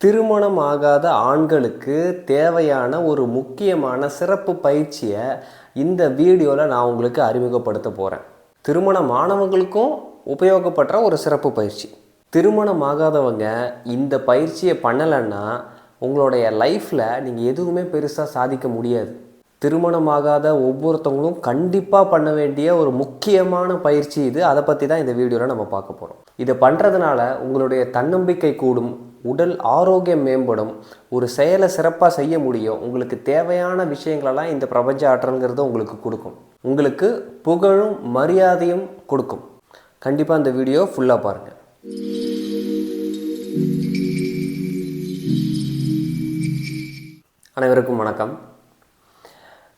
திருமணம் ஆகாத ஆண்களுக்கு தேவையான ஒரு முக்கியமான சிறப்பு பயிற்சியை இந்த வீடியோவில் நான் உங்களுக்கு அறிமுகப்படுத்த போகிறேன் திருமணம் ஆனவங்களுக்கும் உபயோகப்படுற ஒரு சிறப்பு பயிற்சி. திருமணம் ஆகாதவங்க இந்த பயிற்சியை பண்ணலைன்னா உங்களுடைய லைஃப்பில் நீங்கள் எதுவுமே பெருசாக சாதிக்க முடியாது. திருமணமாகாத ஒவ்வொருத்தவங்களும் கண்டிப்பாக பண்ண வேண்டிய ஒரு முக்கியமான பயிற்சி இது. அதை பற்றி தான் இந்த வீடியோவில் நம்ம பார்க்க போகிறோம் இதை பண்ணுறதுனால உங்களுடைய தன்னம்பிக்கை கூடும். உடல் ஆரோக்கியம் மேம்படும் ஒரு செயலை சிறப்பாக செய்ய முடியும் உங்களுக்கு தேவையான விஷயங்களெல்லாம் இந்த பிரபஞ்ச ஆற்றல்ங்கிறது உங்களுக்கு கொடுக்கும். உங்களுக்கு புகழும் மரியாதையும் கொடுக்கும். கண்டிப்பாக இந்த வீடியோ ஃபுல்லாக பாருங்கள் அனைவருக்கும் வணக்கம்.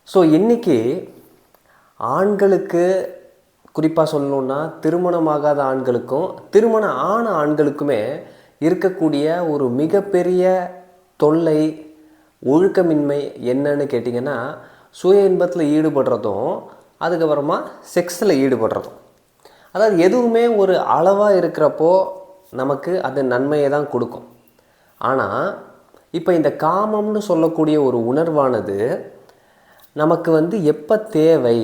ஸோ இன்றைக்கி ஆண்களுக்கு குறிப்பாக சொல்லணுன்னா திருமணமாகாத ஆண்களுக்கும் திருமணம் ஆன ஆண்களுக்குமே இருக்கக்கூடிய ஒரு மிகப்பெரிய தொல்லை ஒழுக்கமின்மை என்னன்னு கேட்டிங்கன்னா சுய இன்பத்தில் ஈடுபடுறதும் அதுக்கப்புறமா செக்ஸில் ஈடுபடுறதும். அதாவது எதுவுமே ஒரு அளவாக இருக்கிறப்போ நமக்கு அது நன்மையை தான் கொடுக்கும். ஆனால் இப்போ இந்த காமம்னு சொல்லக்கூடிய ஒரு உணர்வானது நமக்கு வந்து எப்போ தேவை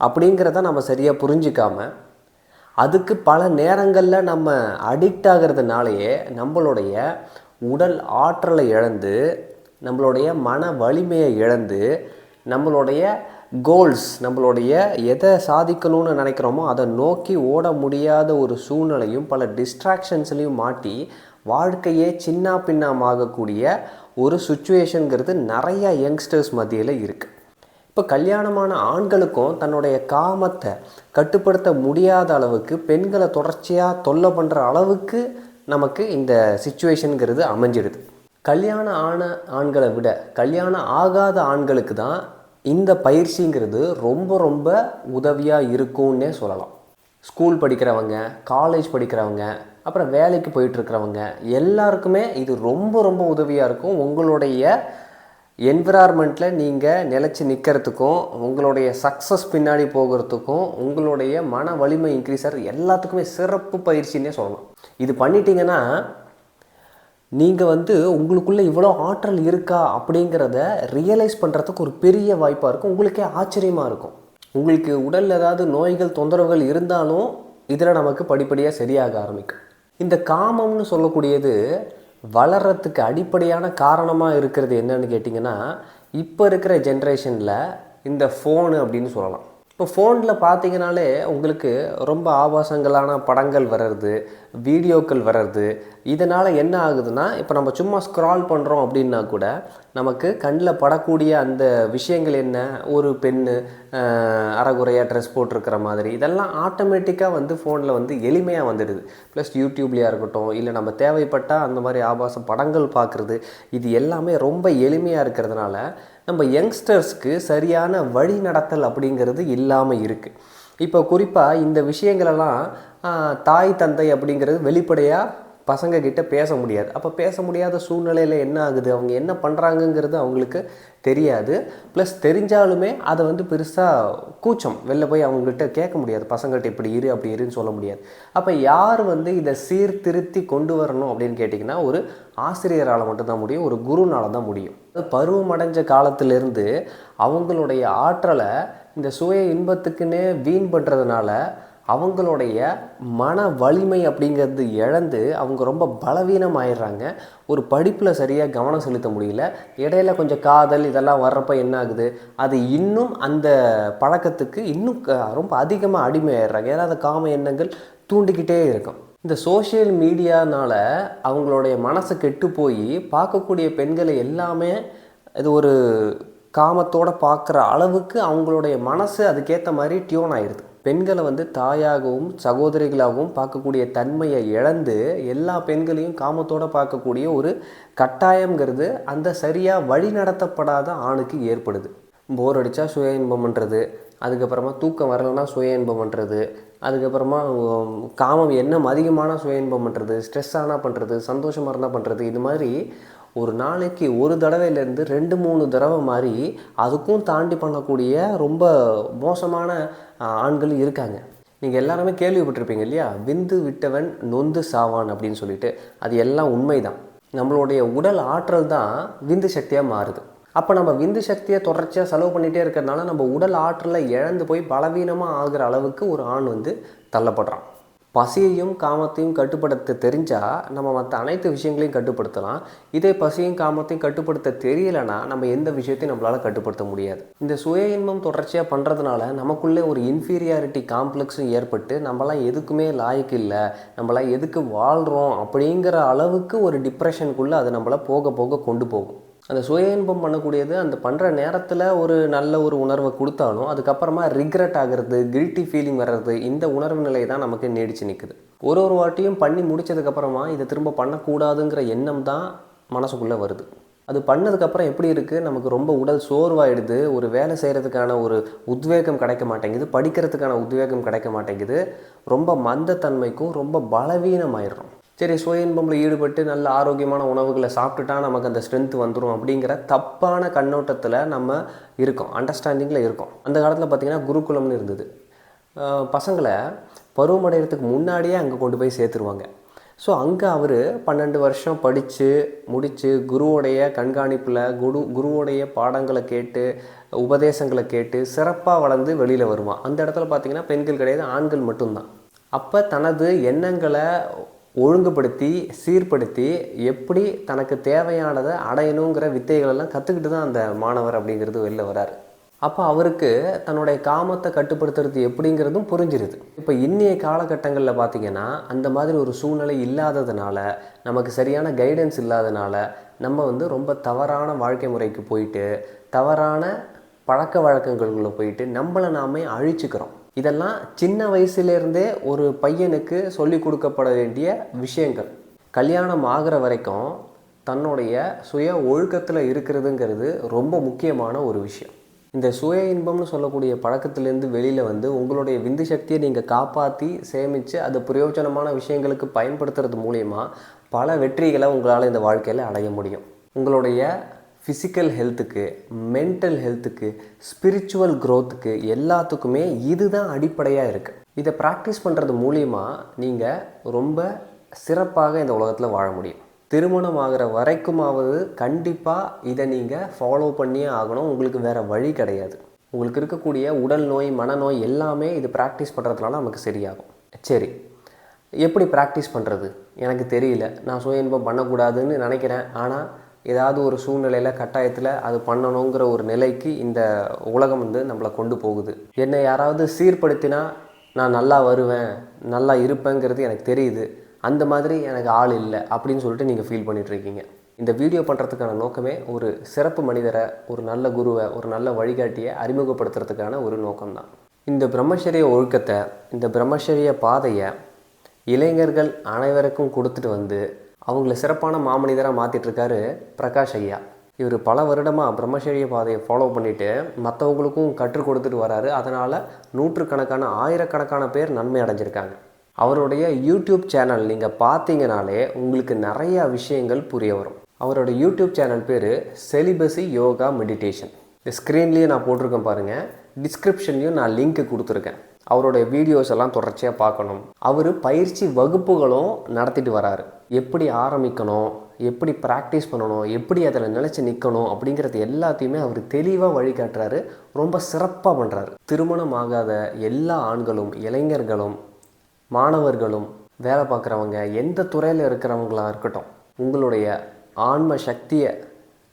அப்படிங்கிறத நம்ம சரியாக புரிஞ்சிக்காமல் அதுக்கு பல நேரங்களில் நம்ம அடிக்ட் ஆகிறதுனாலேயே நம்மளுடைய உடல் ஆற்றலை இழந்து நம்மளுடைய மன வலிமையை இழந்து நம்மளுடைய கோல்ஸ் நம்மளுடைய எதை சாதிக்கணும்னு நினைக்கிறோமோ அதை நோக்கி ஓட முடியாத ஒரு சூழ்நிலையும் பல டிஸ்ட்ராக்ஷன்ஸ்லையும் மாட்டி வாழ்க்கையே சின்ன பின்னமாகக்கூடிய ஒரு சுச்சுவேஷனுங்கிறது நிறையா யங்ஸ்டர்ஸ் மத்தியில் இருக்குது இப்போ கல்யாணமான ஆண்களுக்கும் தன்னுடைய காமத்தை கட்டுப்படுத்த முடியாத அளவுக்கு பெண்களை தொடர்ச்சியாக தொல்லை பண்ணுற அளவுக்கு நமக்கு இந்த சுச்சுவேஷனுங்கிறது அமைஞ்சிடுது. கல்யாணம் ஆன ஆண்களை விட கல்யாணம் ஆகாத ஆண்களுக்கு தான் இந்த பயிற்சிங்கிறது ரொம்ப ரொம்ப உதவியாக இருக்கும்னே சொல்லலாம். ஸ்கூல் படிக்கிறவங்க காலேஜ் படிக்கிறவங்க அப்புறம் வேலைக்கு போயிட்டுருக்கிறவங்க எல்லாருக்குமே இது ரொம்ப ரொம்ப உதவியாக இருக்கும். உங்களுடைய என்விரான்மெண்ட்டில் நீங்கள் நிலச்சி நிற்கிறதுக்கும் உங்களுடைய சக்ஸஸ் பின்னாடி போகிறதுக்கும் உங்களுடைய மன வலிமை இன்க்ரீஸ் ஆகிறது எல்லாத்துக்குமே சிறப்பு பயிற்சின்னே சொல்லலாம். இது பண்ணிட்டீங்கன்னா நீங்கள் வந்து உங்களுக்குள்ளே இவ்வளோ ஆற்றல் இருக்கா அப்படிங்கிறத ரியலைஸ் பண்ணுறதுக்கு ஒரு பெரிய வாய்ப்பாக இருக்கும். உங்களுக்கே ஆச்சரியமாக இருக்கும். உங்களுக்கு உடலில் ஏதாவது நோய்கள் தொந்தரவுகள் இருந்தாலும் இதில் நமக்கு படிப்படியாக சரியாக ஆரம்பிக்கும். இந்த காமம்னு சொல்லக்கூடியது வளர்கிறதுக்கு அடிப்படையான காரணமாக இருக்கிறது என்னன்னு கேட்டிங்கன்னா இப்போ இருக்கிற ஜென்ரேஷனில் இந்த ஃபோனு அப்படின்னு சொல்லலாம். இப்போ ஃபோனில் பார்த்தீங்கனாலே உங்களுக்கு ரொம்ப ஆபாசங்களான படங்கள் வர்றது வீடியோக்கள் வர்றது இதனால் என்ன ஆகுதுன்னா இப்போ நம்ம சும்மா ஸ்க்ரால் பண்ணுறோம் அப்படின்னா கூட நமக்கு கண்ணில் படக்கூடிய அந்த விஷயங்கள் என்ன? ஒரு பெண்ணு அறகுறையாக ட்ரெஸ் போட்டிருக்கிற மாதிரி. இதெல்லாம் ஆட்டோமேட்டிக்காக வந்து ஃபோனில் வந்து எளிமையாக வந்துடுது. ப்ளஸ் யூடியூப்லேயா இருக்கட்டும் இல்லை நம்ம தேவைப்பட்டால் அந்த மாதிரி ஆபாச படங்கள் பார்க்குறது இது எல்லாமே ரொம்ப எளிமையாக இருக்கிறதுனால நம்ம யங்ஸ்டர்ஸ்க்கு சரியான வழி நடத்தல் அப்படிங்கிறது இல்லாமல் இருக்குது இப்போ குறிப்பாக இந்த விஷயங்களெல்லாம் தாய் தந்தை அப்படிங்கிறது வெளிப்படையாக பசங்க கிட்ட பேச முடியாது. அப்போ பேச முடியாத சூழ்நிலையில் என்ன ஆகுது? அவங்க என்ன பண்ணுறாங்கங்கிறது அவங்களுக்கு தெரியாது. ப்ளஸ் தெரிஞ்சாலுமே அதை வந்து பெருசாக கூச்சம் வெளில போய் அவங்ககிட்ட கேட்க முடியாது. பசங்கள்கிட்ட இப்படி இரு அப்படி இருன்னு சொல்ல முடியாது. அப்போ யார் வந்து இதை சீர்திருத்தி கொண்டு வரணும் அப்படின்னு கேட்டிங்கன்னா ஒரு ஆசிரியரால் மட்டும்தான் முடியும். ஒரு குருனால் தான் முடியும். பருவம் அடைஞ்ச காலத்திலேருந்து அவங்களுடைய ஆற்றலை இந்த சுய இன்பத்துக்குன்னே வீண் பண்ணுறதுனால அவங்களுடைய மன வலிமை அப்படிங்கிறது இழந்து அவங்க ரொம்ப பலவீனம் ஆயிடுறாங்க ஒரு படிப்பில் சரியாக கவனம் செலுத்த முடியல. இடையில கொஞ்சம் காதல் இதெல்லாம் வர்றப்ப என்ன ஆகுது? அது இன்னும் அந்த பழக்கத்துக்கு இன்னும் ரொம்ப அதிகமாக அடிமையாயிடுறாங்க. ஏதாவது காம எண்ணங்கள் தூண்டிக்கிட்டே இருக்கும். இந்த சோஷியல் மீடியானால் அவங்களுடைய மனசு கெட்டு போய் பார்க்கக்கூடிய பெண்களை எல்லாமே இது ஒரு காமத்தோடு பார்க்குற அளவுக்கு அவங்களுடைய மனசு அதுக்கேற்ற மாதிரி டியூன் ஆயிடுது பெண்களை வந்து தாயாகவும் சகோதரிகளாகவும் பார்க்கக்கூடிய தன்மையை இழந்து எல்லா பெண்களையும் காமத்தோடு பார்க்கக்கூடிய ஒரு கட்டாயங்கிறது அந்த சரியாக வழி நடத்தப்படாத ஆணுக்கு ஏற்படுது. போர் அடித்தா சுய இன்பம் பண்ணுறது அதுக்கப்புறமா தூக்கம் வரலைன்னா சுய இன்பம் பண்ணுறது அதுக்கப்புறமா காமம் என்ன அதிகமான சுய இன்பம் பண்ணுறது ஸ்ட்ரெஸ் ஆனால் பண்ணுறது சந்தோஷமாக இருந்தால் பண்ணுறது இது மாதிரி ஒரு நாளைக்கு ஒரு தடவையிலேருந்து ரெண்டு மூணு தடவை மாதிரி அதுக்கும் தாண்டி பண்ணக்கூடிய ரொம்ப மோசமான ஆண்கள் இருக்காங்க. நீங்கள் எல்லாருமே கேள்விப்பட்டிருப்பீங்க இல்லையா? விந்து விட்டவன் நொந்து சாவான் அப்படின்னு சொல்லிட்டு. அது எல்லாம் உண்மைதான். நம்மளுடைய உடல் ஆற்றல் தான் விந்து சக்தியாக மாறுது. அப்போ நம்ம விந்து சக்தியை தொடர்ச்சியாக செலவு பண்ணிகிட்டே இருக்கிறதுனால நம்ம உடல் ஆற்றலை இழந்து போய் பலவீனமாக ஆகிற அளவுக்கு ஒரு ஆண் வந்து தள்ளப்படுறான். பசியையும் காமத்தையும் கட்டுப்படுத்த தெரிஞ்சால் நம்ம மற்ற அனைத்து விஷயங்களையும் கட்டுப்படுத்தலாம். இதே பசியும் காமத்தையும் கட்டுப்படுத்த தெரியலைன்னா நம்ம எந்த விஷயத்தையும் நம்மளால் கட்டுப்படுத்த முடியாது. இந்த சுய இன்பம் தொடர்ச்சியாக பண்ணுறதுனால நமக்குள்ளே ஒரு இன்ஃபீரியாரிட்டி காம்ப்ளெக்ஸும் ஏற்பட்டு நம்மளாம் எதுக்குமே லாய்க்கு இல்லை நம்மளாம் எதுக்கு வாழ்கிறோம் அப்படிங்கிற அளவுக்கு ஒரு டிப்ரெஷனுக்குள்ளே அது நம்மளை போக போக கொண்டு போகும். அந்த சுய இன்பம் பண்ணக்கூடியது அந்த பண்ணுற நேரத்தில் ஒரு நல்ல ஒரு உணர்வை கொடுத்தாலும் அதுக்கப்புறமா ரிக்ரெட் ஆகிறது கில்ட்டி ஃபீலிங் வர்றது இந்த உணர்வு நிலை தான் நமக்கு நீடிச்சு நிற்குது ஒரு ஒரு வாட்டியும் பண்ணி முடிச்சதுக்கப்புறமா இதை திரும்ப பண்ணக்கூடாதுங்கிற எண்ணம் தான் மனசுக்குள்ளே வருது. அது பண்ணதுக்கப்புறம் எப்படி இருக்குது நமக்கு ரொம்ப உடல் சோர்வாயிடுது ஒரு வேலை செய்கிறதுக்கான ஒரு உத்வேகம் கிடைக்க மாட்டேங்குது படிக்கிறதுக்கான உத்வேகம் கிடைக்க மாட்டேங்குது ரொம்ப மந்தத்தன்மைக்கும் ரொம்ப பலவீனமாயிடுறோம். சரி சுய இன்பமில் ஈடுபட்டு நல்ல ஆரோக்கியமான உணவுகளை சாப்பிட்டுட்டா நமக்கு அந்த ஸ்ட்ரென்த் வந்துடும் அப்படிங்கிற தப்பான கண்ணோட்டத்தில் நம்ம இருக்கோம் அண்டர்ஸ்டாண்டிங்கில் இருக்கோம். அந்த காலத்தில் பார்த்திங்கன்னா குருகுலம்னு இருந்தது. பசங்களை பருவமடைகிறதுக்கு முன்னாடியே அங்கே கொண்டு போய் சேர்த்துருவாங்க. ஸோ அங்கே அவர் பன்னெண்டு வருஷம் படித்து முடித்து குருவோடைய கண்காணிப்பில் குரு குருவோடைய பாடங்களை கேட்டு உபதேசங்களை கேட்டு சிறப்பாக வளர்ந்து வெளியில் வருவான். அந்த இடத்துல பார்த்திங்கன்னா பெண்கள் கிடையாது ஆண்கள் மட்டும்தான். அப்போ தனது எண்ணங்களை ஒழுங்குபடுத்தி சீர்படுத்தி எப்படி தனக்கு தேவையானதை அடையணுங்கிற வித்தைகளெல்லாம் கற்றுக்கிட்டு தான் அந்த மாணவர் அப்படிங்கிறது வெளில வராரு. அப்போ அவருக்கு தன்னுடைய காமத்தை கட்டுப்படுத்துறது எப்படிங்கிறதும் புரிஞ்சிருது. இப்போ இன்றைய காலகட்டங்களில் பார்த்தீங்கன்னா அந்த மாதிரி ஒரு சூழ்நிலை இல்லாததுனால நமக்கு சரியான கைடன்ஸ் இல்லாததுனால நம்ம வந்து ரொம்ப தவறான வாழ்க்கை முறைக்கு போயிட்டு தவறான பழக்க வழக்கங்களுக்குள்ளே போயிட்டு நம்மளை நாமே அழிச்சுக்கிறோம். இதெல்லாம் சின்ன வயசுலேருந்தே ஒரு பையனுக்கு சொல்லி கொடுக்கப்பட வேண்டிய விஷயங்கள். கல்யாணம் ஆகிற வரைக்கும் தன்னுடைய சுய ஒழுக்கத்தில் இருக்கிறதுங்கிறது ரொம்ப முக்கியமான ஒரு விஷயம். இந்த சுய இன்பம்னு சொல்லக்கூடிய பழக்கத்திலேருந்து வெளியில் வந்து உங்களுடைய விந்து சக்தியை நீங்கள் காப்பாற்றி சேமித்து அது பிரயோஜனமான விஷயங்களுக்கு பயன்படுத்துறது மூலயமா பல வெற்றிகளை உங்களால் இந்த வாழ்க்கையில் அடைய முடியும். உங்களுடைய ஃபிசிக்கல் ஹெல்த்துக்கு மென்டல் ஹெல்த்துக்கு ஸ்பிரிச்சுவல் க்ரோத்துக்கு எல்லாத்துக்குமே இதுதான் அடிப்படையாக இருக்குது இதை ப்ராக்டிஸ் பண்ணுறது மூலிமா நீங்கள் ரொம்ப சிறப்பாக இந்த உலகத்தில் வாழ முடியும். திருமணம் ஆகிற வரைக்குமாவது கண்டிப்பாக இதை நீங்கள் ஃபாலோ பண்ணியே ஆகணும். உங்களுக்கு வேறு வழி கிடையாது. உங்களுக்கு இருக்கக்கூடிய உடல் நோய் மனநோய் எல்லாமே இது ப்ராக்டிஸ் பண்ணுறதுனால நமக்கு சரியாகும். சரி எப்படி ப்ராக்டிஸ் பண்ணுறது எனக்கு தெரியல. நான் சுய இன்பம் பண்ணக்கூடாதுன்னு நினைக்கிறேன். ஆனால் ஏதாவது ஒரு சூழ்நிலையில் கட்டாயத்தில் அது பண்ணணுங்கிற ஒரு நிலைக்கு இந்த உலகம் வந்து நம்மளை கொண்டு போகுது. என்னை யாராவது சீர்படுத்தினா நான் நல்லா வருவேன் நல்லா இருப்பேங்கிறது எனக்கு தெரியுது. அந்த மாதிரி எனக்கு ஆள் இல்லை அப்படின்னு சொல்லிட்டு நீங்கள் ஃபீல் பண்ணிகிட்ருக்கீங்க இந்த வீடியோ பண்ணுறதுக்கான நோக்கமே ஒரு சிறப்பு மனிதரை ஒரு நல்ல குருவை ஒரு நல்ல வழிகாட்டியை அறிமுகப்படுத்துறதுக்கான ஒரு நோக்கம்தான். இந்த பிரம்மச்சரிய ஒழுக்கத்தை இந்த பிரம்மச்சரிய பாதையை இளைஞர்கள் அனைவருக்கும் கொடுத்துட்டு வந்து அவங்கள சிறப்பான மாமனிதராக மாற்றிட்டுருக்காரு பிரகாஷ் ஐயா. இவர் பல வருடமாக பிரம்மச்சரிய பாதையை ஃபாலோ பண்ணிவிட்டு மற்றவங்களுக்கும் கற்றுக் கொடுத்துட்டு வராரு. அதனால் நூற்றுக்கணக்கான ஆயிரக்கணக்கான பேர் நன்மை அடைஞ்சிருக்காங்க. அவருடைய யூடியூப் சேனல் நீங்கள் பார்த்தீங்கனாலே உங்களுக்கு நிறையா விஷயங்கள் புரிய வரும். அவரோட யூடியூப் சேனல் பேர் செலிபஸி யோகா மெடிடேஷன். ஸ்க்ரீன்லேயும் நான் போட்டிருக்கேன் பாருங்கள் டிஸ்கிரிப்ஷன்லேயும் நான் லிங்க்கு கொடுத்துருக்கேன். அவருடைய வீடியோஸ் எல்லாம் தொடர்ச்சியாக பார்க்கணும். அவர் பயிற்சி வகுப்புகளும் நடத்திட்டு வராரு. எப்படி ஆரம்பிக்கணும் எப்படி ப்ராக்டிஸ் பண்ணணும் எப்படி அதில் நிலச்சி நிற்கணும் அப்படிங்கிறது எல்லாத்தையுமே அவர் தெளிவாக வழிகாட்டுறாரு ரொம்ப சிறப்பாக பண்ணுறாரு திருமணம் ஆகாத எல்லா ஆண்களும் இளைஞர்களும் மாணவர்களும் வேலை பார்க்குறவங்க எந்த துறையில் இருக்கிறவங்களாக இருக்கட்டும் உங்களுடைய ஆன்ம சக்தியை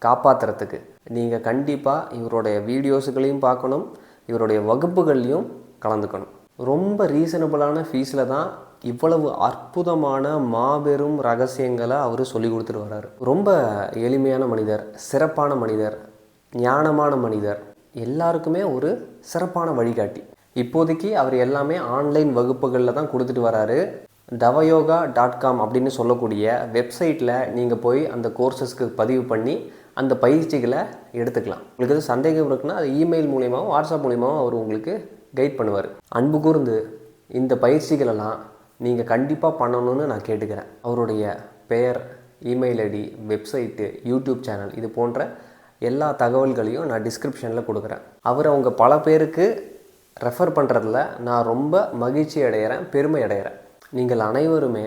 காப்பாற்றுறதுக்கு நீங்கள் கண்டிப்பாக இவருடைய வீடியோஸுகளையும் பார்க்கணும் இவருடைய வகுப்புகள்லையும் கலந்துக்கணும். ரொம்ப ரீசனபிளான ஃபீஸில் தான் இவ்வளவு அற்புதமான மாபெரும் ரகசியங்களை அவர் சொல்லி கொடுத்துட்டு வர்றாரு. ரொம்ப எளிமையான மனிதர் சிறப்பான மனிதர் ஞானமான மனிதர். எல்லாருக்குமே ஒரு சிறப்பான வழிகாட்டி. இப்போதைக்கு அவர் எல்லாமே ஆன்லைன் வகுப்புகளில் தான் கொடுத்துட்டு வராரு தவயோகா டாட் காம் அப்படின்னு சொல்லக்கூடிய வெப்சைட்டில் நீங்கள் போய் அந்த கோர்சஸ்க்கு பதிவு பண்ணி அந்த பயிற்சிகளை எடுத்துக்கலாம். உங்களுக்கு சந்தேகம் இருக்குன்னா அது இமெயில் மூலியமாகவும் வாட்ஸ்அப் மூலியமாகவும் அவர் உங்களுக்கு கைட் பண்ணுவார். அன்பு கூர்ந்து இந்த பயிற்சிகளெல்லாம் நீங்கள் கண்டிப்பாக பண்ணணும்னு நான் கேட்டுக்கிறேன். அவருடைய பெயர் email ID website YouTube channel இது போன்ற எல்லா தகவல்களையும் நான் டிஸ்கிரிப்ஷனில் கொடுக்குறேன். அவர் அவங்க பல பேருக்கு ரெஃபர் பண்ணுறதுல நான் ரொம்ப மகிழ்ச்சி அடைகிறேன் பெருமை அடைகிறேன் நீங்கள் அனைவருமே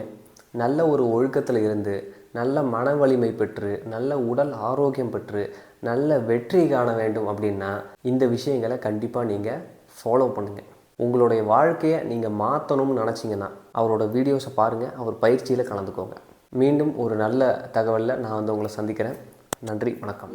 நல்ல ஒரு ஒழுக்கத்தில் இருந்து நல்ல மன வலிமை பெற்று நல்ல உடல் ஆரோக்கியம் பெற்று நல்ல வெற்றி காண வேண்டும் அப்படின்னா இந்த விஷயங்களை கண்டிப்பாக நீங்கள் ஃபாலோ பண்ணுங்கள் உங்களுடைய வாழ்க்கையை நீங்கள் மாற்றணும்னு நினச்சிங்கன்னா அவரோட வீடியோஸை பாருங்கள் அவர் பயிற்சியில் கலந்துக்கோங்க. மீண்டும் ஒரு நல்ல தகவலில் நான் வந்து உங்களை சந்திக்கிறேன். நன்றி வணக்கம்.